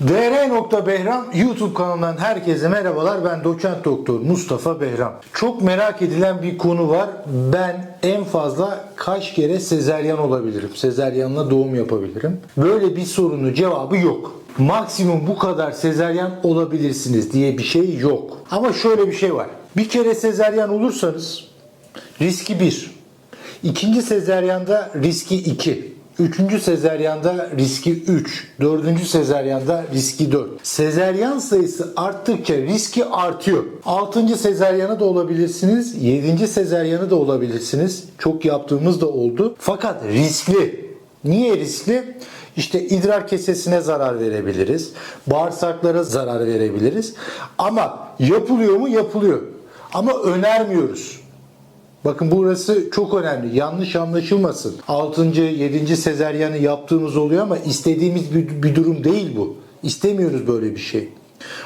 dr.behram YouTube kanalından herkese merhabalar. Ben doçent doktor Mustafa Behram. Çok merak edilen bir konu var. Ben en fazla kaç kere sezeryan olabilirim? Sezeryanla doğum yapabilirim. Böyle bir sorunun cevabı yok. Maksimum bu kadar sezeryan olabilirsiniz diye bir şey yok. Ama şöyle bir şey var. Bir kere sezeryan olursanız riski 1. İkinci sezeryanda riski 2. Üçüncü sezeryanda riski 3. Dördüncü sezeryanda riski 4. Sezeryan sayısı arttıkça riski artıyor. Altıncı sezeryanı da olabilirsiniz. Yedinci sezeryanı da olabilirsiniz. Çok yaptığımız da oldu. Fakat riskli. Niye riskli? İşte idrar kesesine zarar verebiliriz. Bağırsaklara zarar verebiliriz. Ama yapılıyor mu? Yapılıyor. Ama önermiyoruz. Bakın burası çok önemli. Yanlış anlaşılmasın. 6. 7. sezeryanı yaptığımız oluyor ama istediğimiz bir, bir durum değil bu. İstemiyoruz böyle bir şey.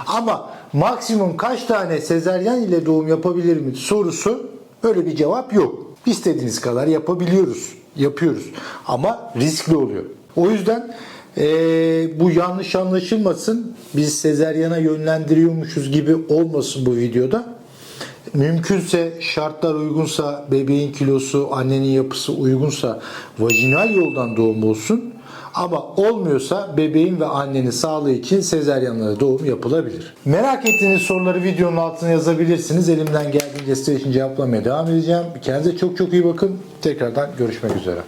Ama maksimum kaç tane sezeryan ile doğum yapabilir mi sorusu böyle bir cevap yok. İstediğiniz kadar yapabiliyoruz. Yapıyoruz. Ama riskli oluyor. O yüzden eee, bu yanlış anlaşılmasın. Biz sezeryana yönlendiriyormuşuz gibi olmasın bu videoda. Mümkünse şartlar uygunsa, bebeğin kilosu, annenin yapısı uygunsa vajinal yoldan doğum olsun. Ama olmuyorsa bebeğin ve annenin sağlığı için sezeryanla doğum yapılabilir. Merak ettiğiniz soruları videonun altına yazabilirsiniz. Elimden geldiğince sizler için cevaplamaya devam edeceğim. Kendinize çok çok iyi bakın. Tekrardan görüşmek üzere.